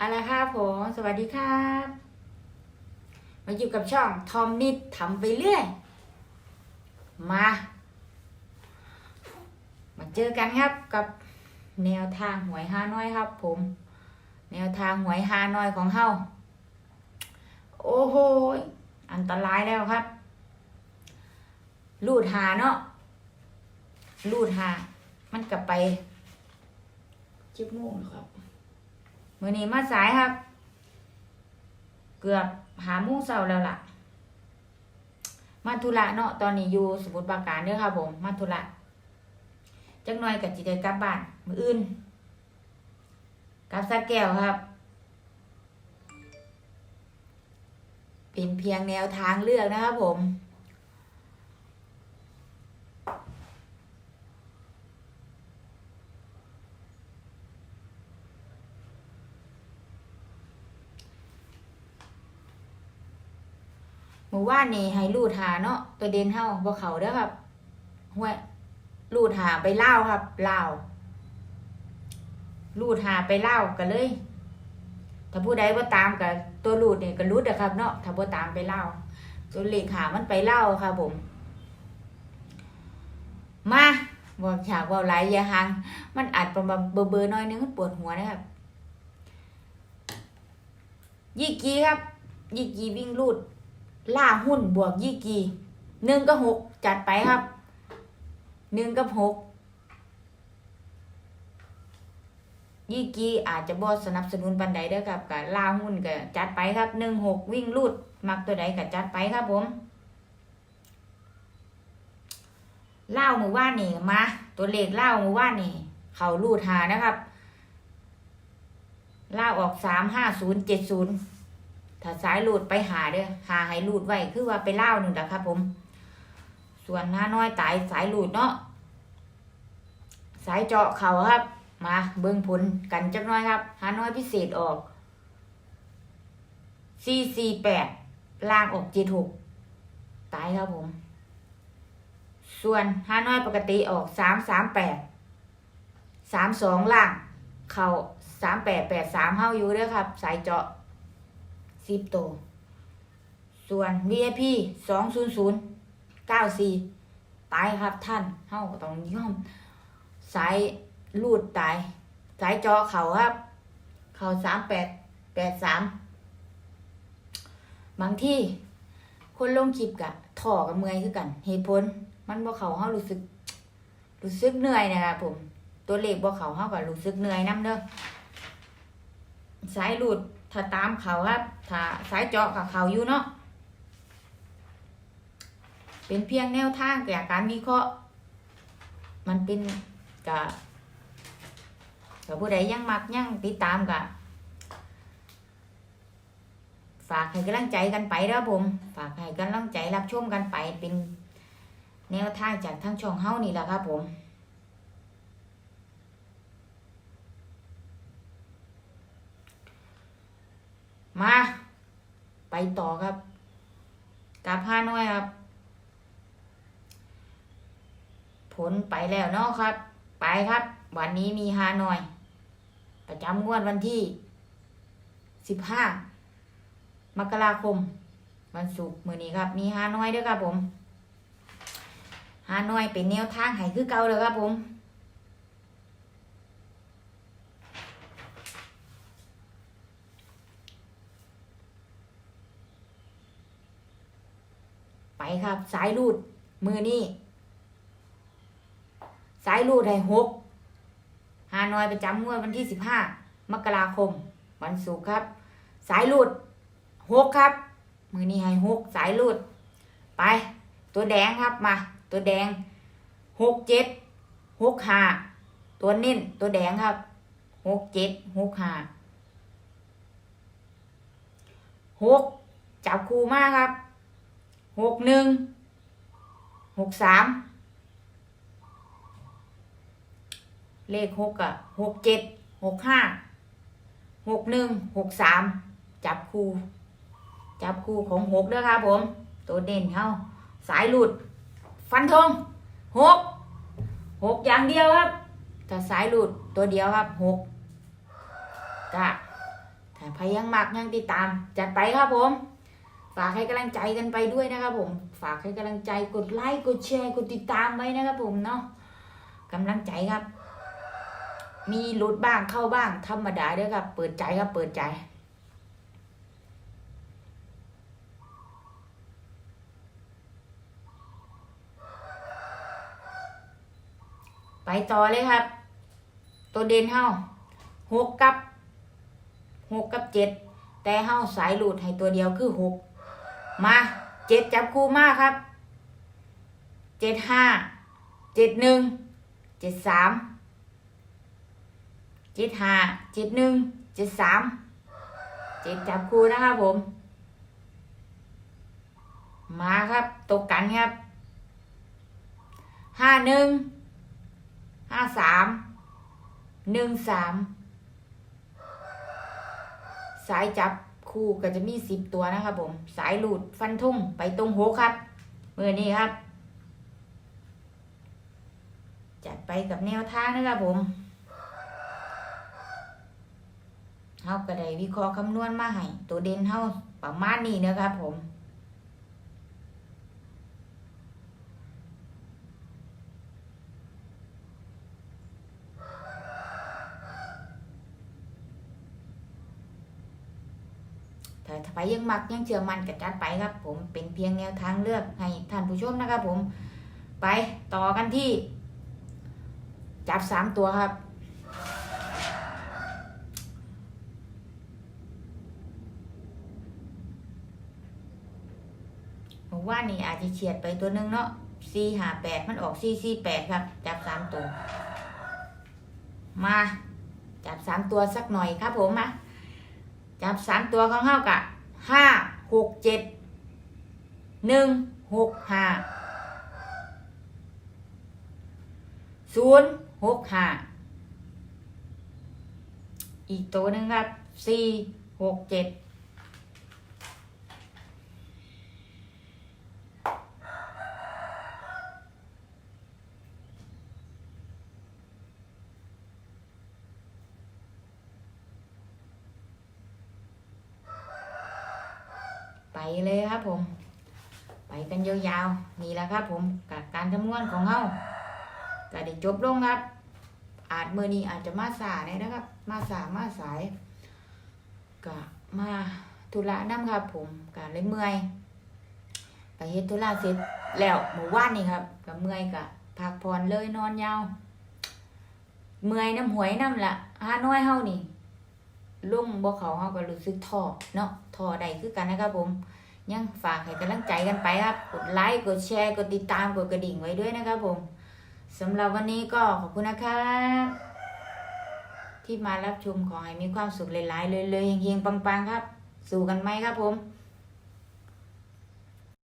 อะไรครับผมสวัสดีครับ มาอยู่กับช่องทอมนิดทำไปเรื่อย มา มาเจอกันครับกับแนวทางหวยฮานอยครับ ผม แนวทางหวยฮานอยของเฮาโอ้โหอันตรายแล้วครับ ลูดหาเนาะลูดหา มันกลับไปจิบโมงแล้วครับ มื่อนี้มาสายครับ เกือบหาโมุ้งเสาแล้วล่ะ มาธุระเนาะตอนนี้อยู่สมุทรปราการเด้อครับผม มาธุระจักหน่อยกับจิได้กลับบ้านมืออื่นกลับสะแก้วครับ เป็นเพียงแนวทางเลือกนะครับผม หมู่ว่านนี่ให้ลูดหาเนาะตัวเด่นเฮาบ่เขาเด้อครับห้วยลูดหาไปเล่าครับเล่าลูดหาไปเล่ากันเลย ถ้าผู้ใดบ่ตามกับตัวลูดเนี่ยก็รุดนะครับ เนาะถ้าบ่ตามไปเล่าตัวเลขหามันไปเล่าครับผม มาบอกฉากว่าหลายย่าหังมันอัดประมาณเบอร์เบอร์ๆหน้อยนึงมันปวดหัวนะครับยี่กีครับยี่กีวิ่งลูด ล่าหุ้นบวกยี่กีหนึ่งกับหกจัดไปครับหนึ่งกับหกยี่กีอาจจะบอสนับสนุนปันใดเด้อครับกับล่าหุ้นก็จัดไปครับหนึ่งหกวิ่งลูดมักตัวใดก็จัดไปครับผมเล่ามือว่านี่มาตัวเลขเล่ามือว่านนี่ เขาลูดหานะครับเล่าออกสามห้าศูนย์เจ็ดศูนย์ ถ้าสายหลุดไปหาเด้อหาให้หลุดไว้คือว่าไปเล่าหนึ่งนะครับผม ส่วนหน้าน้อยตายสายหลุดเนาะสายเจาะเข่าครับ มาเบิ้งผลกันจักหน้อยครับหาน้อยพิเศษออกสี่สี่แปดล่างออกเจ็ดหกตายครับผม ส่วนหาน้อยปกติออกสามสามแปดสามสองล่าง เข่าสามแปดแปดสามเฮาอยู่เด้อครับ สายเจาะ สิบตัว ส่วน VIP สองศูนย์ศูนย์เก้าสี่ตายครับท่านเฮาก็ต้องย่อมสายลูดตาย สายจอเขาครับ เขาสามแปดแปดสามบางที่คนลงคลิปกะถ่อกับเมื่อยคือกัน เหตุผล มันบ่เขาเฮารู้สึก รู้สึกเหนื่อยนะครับผม ตัวเลขบ่เขาเฮาก็รู้สึกเหนื่อยนํเด้อสายหลุด ถ้าตามเขาครับถ้าสายเจาะกับเขาอยู่เนาะเป็นเพียงแนวทางแก่การวิเคราะห์ มันเป็นกะกับผู้ใดยังมักยังติดตามกะฝากให้กำลังใจกันไปเด้อผม ฝากให้กำลังใจรับชมกันไปเป็นแนวทางจากทั้งช่องเฮ้านี่แหละครับผม มา ไปต่อครับกาพาน้อยครับ ผลไปแล้วเนาะครับ ไปครับ วันนี้มีฮานอย ประจำงวดวันที่สิบห้ามกราคม วันศุกร์มือนี้ครับ มีฮานอยด้วยครับผมฮานอยเป็นแนวทางให้คือเก่าเลยครับผม ไปครับ สายรูดมือนี่สายรูดให้หกฮานอยประจำงวดวันที่สิบห้ามกราคม วันศุกร์ครับ สายรูดหกครับ มือนี้ให้หกสายรูด ไป ตัวแดงครับมา ตัวแดงหกเจ็ดหกห้าตัวเน้นตัวแดงครับหกเจ็ดหกห้าหกจับคู่มากครับ หกหนึ่งหกสามเลขหกอะหกเจ็ดหกห้าหกหนึ่งหกสามจับคู่ จับคู่ของหกเด้อครับผม ตัวเด่นเขาสายหลุด ฟันธงหกหกอย่างเดียวครับถ้าสายหลุดตัวเดียวครับหกกะพยังมักยังติดตาม จัดไปครับผม ฝากให้กำลังใจกันไปด้วยนะครับผม ฝากให้กำลังใจกดไลค์กดแชร์กดติดตามไว้นะครับผมเนาะกำลังใจครับ มีหลุดบ้างเข้าบ้าง ธรรมดาเด้อครับ เปิดใจครับ เปิดใจไปต่อเลยครับ ตัวเด่นเฮาหกกับหกกับเจ็ดแต่เฮาสายหลุดให้ตัวเดียวคือหก มาเจ็ดจับคู่มากครับเจ็ดห้าเจ็ดหนึ่งเจ็ดสามเจ็ดห้าเจ็ดหนึ่งเจ็ดสามเจ็ดจับคู่นะครับผม มาครับตกกันครับห้าหนึ่งห้าสามหนึ่งสามสายจับ คู่ก็จะมีสิบตัวนะครับผม สายหลุดฟันทุ่งไปตรงหกครับมือนี้ครับ จัดไปกับแนวทางนะครับผมเฮาก็ได้วิเคราะห์คำนวณมาให้ตัวเด่นเฮาประมาณนี้นะครับผม ถ้าถ้าไปยังมักยังเชื่อมันก็จัดไปครับ ผมเป็นเพียงแนวทางเลือกให้ท่านผู้ชมนะครับ ผมไปต่อกันที่ จับสามตัวครับผมว่านี่อาจจะเฉียดไปตัวหนึงเนาะสี่หาแปดมันออกสี่สี่แปดครับ จับสามตัว มา จับสามตัวสักหน่อยครับผมมา จับสามตัวของเฮากะห้าหกเจ็ดหนึ่งหกห้าศูนย์หกห้าอีกตัวหนึ่งครับสี่หกเจ็ด เลยครับผม ไปกันยาวๆนี่แหละครับผมกับการทำงานของเฮาก็ได้จบลงครับ อาจมือนี้อาจจะมาสายเนี่ยนะครับ มาสายมาสายก็มาธุระน้ำครับ ผมก็เลยเมื่อยไปเฮ็ดธุระเสร็จแล้วเมื่อวานนี่ครับก็เมื่อยก็พักผ่อนเลยนอนยาวเมื่อยน้ำหวยน้ำละหาน้อยเฮานี่ลุ่งบ่เขาเฮาก็รู้สึกท้อเนาะท้อได้คือกันนะครับผม ยังฝากให้กำลังใจกันไปครับ กดไลค์ กดแชร์ กดติดตาม กดกระดิ่งไว้ด้วยนะครับผมสำหรับวันนี้ก็ขอบคุณนะครับ ที่มารับชมขอให้มีความสุขหลายๆเลยๆเฮงๆปังๆครับ สู่กันไหมครับผม